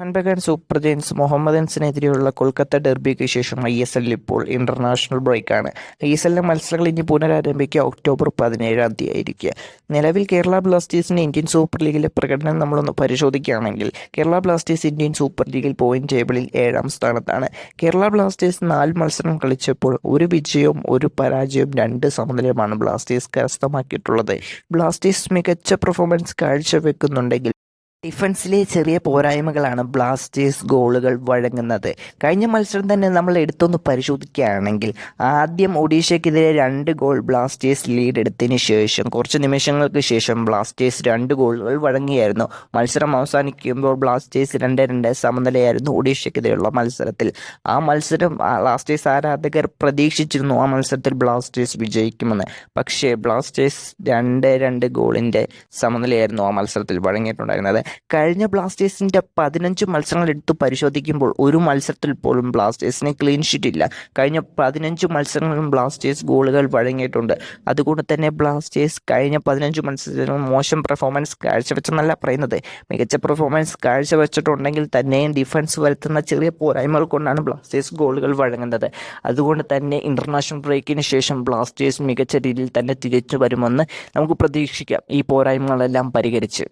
Mohan Bagan super giants മുഹമ്മദൻസിനെതിരെയുള്ള കൊൽക്കത്ത ഡെർബിക്ക് ശേഷം I S എല്ലിൽ ഇപ്പോൾ ഇന്റർനാഷണൽ ബ്രേക്കാണ്. ഐ എസ് എല്ലിലെ മത്സരങ്ങൾ ഇനി പുനരാരംഭിക്കുക ഒക്ടോബർ പതിനേഴാം തീയതി ആയിരിക്കുക നിലവിൽ കേരള ബ്ലാസ്റ്റേഴ്സിന്റെ ഇന്ത്യൻ സൂപ്പർ ലീഗിലെ പ്രകടനം നമ്മളൊന്ന് പരിശോധിക്കുകയാണെങ്കിൽ കേരള ബ്ലാസ്റ്റേഴ്സ് ഇന്ത്യൻ സൂപ്പർ ലീഗിൽ പോയിന്റ് ടേബിളിൽ ഏഴാം സ്ഥാനത്താണ്. കേരള ബ്ലാസ്റ്റേഴ്സ് നാല് മത്സരം കളിച്ചപ്പോൾ ഒരു വിജയവും ഒരു പരാജയവും രണ്ട് സമനിലയുമാണ് ബ്ലാസ്റ്റേഴ്സ് കരസ്ഥമാക്കിയിട്ടുള്ളത്. ബ്ലാസ്റ്റേഴ്സ് മികച്ച പെർഫോമൻസ് കാഴ്ചവെക്കുന്നുണ്ടെങ്കിൽ ഡിഫൻസിലെ ചെറിയ പോരായ്മകളാണ് ബ്ലാസ്റ്റേഴ്സ് ഗോളുകൾ വഴങ്ങുന്നത്. കഴിഞ്ഞ മത്സരം തന്നെ നമ്മൾ എടുത്തൊന്ന് പരിശോധിക്കുകയാണെങ്കിൽ ആദ്യം ഒഡീഷയ്ക്കെതിരെ രണ്ട് ഗോൾ ബ്ലാസ്റ്റേഴ്സ് ലീഡ് എടുത്തതിന് ശേഷം കുറച്ച് നിമിഷങ്ങൾക്ക് ശേഷം ബ്ലാസ്റ്റേഴ്സ് രണ്ട് ഗോളുകൾ വഴങ്ങിയായിരുന്നു. മത്സരം അവസാനിക്കുമ്പോൾ ബ്ലാസ്റ്റേഴ്സ് രണ്ട് രണ്ട് സമനിലയായിരുന്നു ഒഡീഷയ്ക്കെതിരെയുള്ള മത്സരത്തിൽ. ആ മത്സരം ബ്ലാസ്റ്റേഴ്സ് ആരാധകർ പ്രതീക്ഷിച്ചിരുന്നു ആ മത്സരത്തിൽ ബ്ലാസ്റ്റേഴ്സ് വിജയിക്കുമെന്ന്. പക്ഷേ ബ്ലാസ്റ്റേഴ്സ് രണ്ട് രണ്ട് ഗോളിന്റെ സമനിലയായിരുന്നു ആ മത്സരത്തിൽ വഴങ്ങിയിട്ടുണ്ടായിരുന്നത്. കഴിഞ്ഞ ബ്ലാസ്റ്റേഴ്സിന്റെ പതിനഞ്ച് മത്സരങ്ങൾ എടുത്ത് പരിശോധിക്കുമ്പോൾ ഒരു മത്സരത്തിൽ പോലും ബ്ലാസ്റ്റേഴ്സിന് ക്ലീൻ ഷീറ്റ് ഇല്ല. കഴിഞ്ഞ പതിനഞ്ച് മത്സരങ്ങളിലും ബ്ലാസ്റ്റേഴ്സ് ഗോളുകൾ വഴങ്ങിയിട്ടുണ്ട്. അതുകൊണ്ട് തന്നെ ബ്ലാസ്റ്റേഴ്സ് കഴിഞ്ഞ പതിനഞ്ച് മത്സരത്തിലും മോശം പെർഫോമൻസ് കാഴ്ചവെച്ചെന്നല്ല പറയുന്നത്. മികച്ച പെർഫോമൻസ് കാഴ്ചവെച്ചിട്ടുണ്ടെങ്കിൽ തന്നെയും ഡിഫൻസ് വരുത്തുന്ന ചെറിയ പോരായ്മകൾ കൊണ്ടാണ് ബ്ലാസ്റ്റേഴ്സ് ഗോളുകൾ വഴങ്ങുന്നത്. അതുകൊണ്ട് തന്നെ ഇന്റർനാഷണൽ ബ്രേക്കിന് ശേഷം ബ്ലാസ്റ്റേഴ്സ് മികച്ച രീതിയിൽ തന്നെ തിരിച്ചു വരുമെന്ന് നമുക്ക് പ്രതീക്ഷിക്കാം. ഈ പോരായ്മകളെല്ലാം പരിഹരിച്ച്.